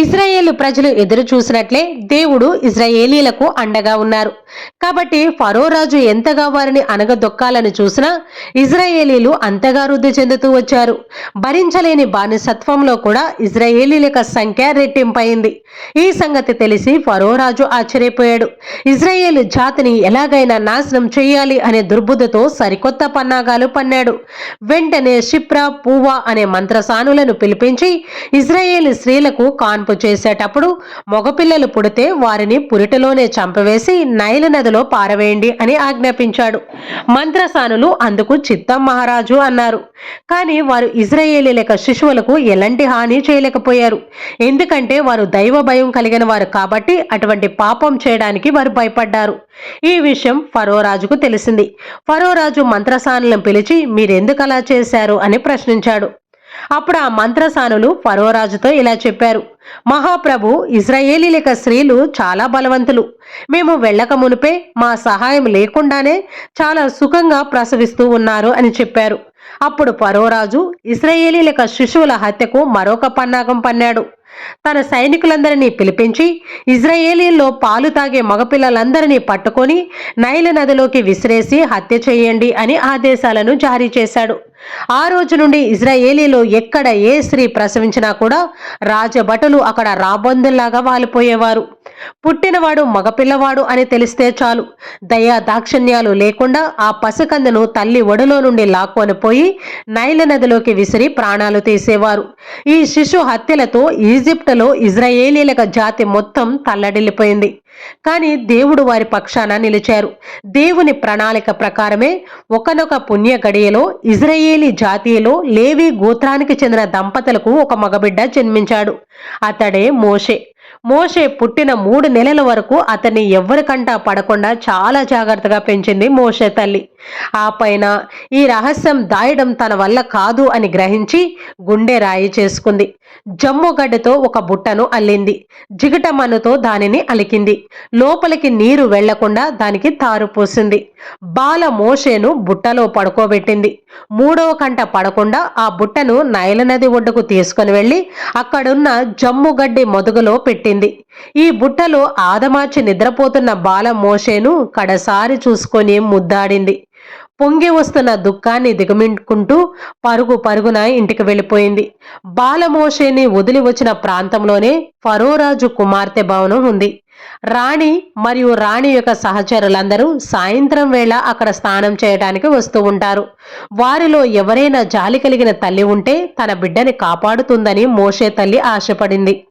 ఇజ్రాయేలు ప్రజలు ఎదురు చూసినట్లే దేవుడు ఇజ్రాయేలీలకు అండగా ఉన్నారు. కాబట్టి ఫరో రాజు ఎంతగా వారిని అనగదొక్కాలని చూసినా ఇజ్రాయేలీలు అంతగా వృద్ధి చెందుతూ వచ్చారు. భరించలేని బానిసత్వంలో కూడా ఇజ్రాయేలీల సంఖ్య రెట్టింపైంది. ఈ సంగతి తెలిసి ఫరో రాజు ఆశ్చర్యపోయాడు. ఇజ్రాయేల్ జాతిని ఎలాగైనా నాశనం చేయాలి అనే దుర్బుద్ధతో సరికొత్త పన్నాగాలు పన్నాడు. వెంటనే షిప్రా పూవా అనే మంత్రసానులను పిలిపించి ఇజ్రాయేల్ స్త్రీలకు కాన్పు చేసేటప్పుడు మగపిల్లలు పుడితే వారిని పురిటలోనే చంపవేసి నైలు నదిలో పారవేయండి అని ఆజ్ఞాపించాడు. మంత్రసానులు అందుకు చిత్తం మహారాజు అన్నారు. కానీ వారు ఇజ్రాయేలీలక శిశువులకు ఎలాంటి హాని చేయలేకపోయారు. ఎందుకంటే వారు దైవ భయం కలిగిన వారు కాబట్టి అటువంటి పాపం చేయడానికి వారు భయపడ్డారు. ఈ విషయం ఫరోరాజుకు తెలిసింది. ఫరో రాజు మంత్రసానులను పిలిచి మీరెందుకు అలా చేశారు? అని ప్రశ్నించాడు. అప్పుడు ఆ మంత్రసానులు ఫరోరాజుతో ఇలా చెప్పారు మహాప్రభు ఇజ్రాయేలీలిక స్త్రీలు చాలా బలవంతులు. మేము వెళ్ళక మునిపే మా సహాయం లేకుండానే చాలా సుఖంగా ప్రసవిస్తూ ఉన్నారు అని చెప్పారు. అప్పుడు పరోరాజు ఇస్రాయేలీలక శిశువుల హత్యకు మరొక పన్నాగం పన్నాడు. తన సైనికులందరినీ పిలిపించి ఇజ్రాయేలీల్లో పాలు తాగే మగపిల్లలందరినీ పట్టుకొని నైల నదిలోకి విసిరేసి హత్య చేయండి అని ఆదేశాలను జారీ చేశాడు. ఆ రోజు నుండి ఇజ్రాయేలీలో ఎక్కడ ఏ స్త్రీ ప్రసవించినా కూడా రాజభటులు అక్కడ రాబందుల్లాగా వాలిపోయేవారు. పుట్టినవాడు మగపిల్లవాడు అని తెలిస్తే చాలు. దయా దాక్షిణ్యాలు లేకుండా ఆ పసికందును తల్లి ఒడిలో నుండి లాక్కొని పోయి నైల నదిలోకి విసిరి ప్రాణాలు తీసేవారు. ఈ శిశు హత్యలతో ఈజిప్టులో ఇజ్రాయేలీలక జాతి మొత్తం తల్లడిల్లిపోయింది. కానీ దేవుడు వారి పక్షాన నిలిచారు. దేవుని ప్రణాళిక ప్రకారమే ఒకనొక పుణ్య గడియలో ఇజ్రాయేలీ జాతీయలో లేవి గోత్రానికి చెందిన దంపతులకు ఒక మగబిడ్డ జన్మించాడు. అతడే మోషే. మోషే పుట్టిన మూడు నెలల వరకు అతన్ని ఎవరికంటా పడకుండా చాలా జాగ్రత్తగా పెంచింది మోషే తల్లి. ఆ పైన ఈ రహస్యం దాయడం తన వల్ల కాదు అని గ్రహించి గుండె రాయి చేసుకుంది. జమ్ముగడ్డతో ఒక బుట్టను అల్లింది. జిగట మన్నుతో దానిని అలికింది. లోపలికి నీరు వెళ్ళకుండా దానికి తారు పోసింది. బాల మోషేను బుట్టలో పడుకోబెట్టింది. మూడవ కంట పడకుండా ఆ బుట్టను నైల నది ఒడ్డుకు తీసుకుని వెళ్ళి అక్కడున్న జమ్ముగడ్డి మొదుగులో పెట్టింది. ఈ బుట్టలో ఆదమార్చి నిద్రపోతున్న బాల మోషేను కడసారి చూసుకొని ముద్దాడింది. పొంగి వస్తున్న దుఃఖాన్ని దిగమింటుకుంటూ పరుగు పరుగున ఇంటికి వెళ్ళిపోయింది. బాలమోషేని వదిలి వచ్చిన ప్రాంతంలోనే ఫరోరాజు కుమార్తె భవనం ఉంది. రాణి మరియు రాణి యొక్క సహచరులందరూ సాయంత్రం వేళ అక్కడ స్నానం చేయడానికి వస్తూ ఉంటారు. వారిలో ఎవరైనా జాలి కలిగిన తల్లి ఉంటే తన బిడ్డని కాపాడుతుందని మోషే తల్లి ఆశపడింది.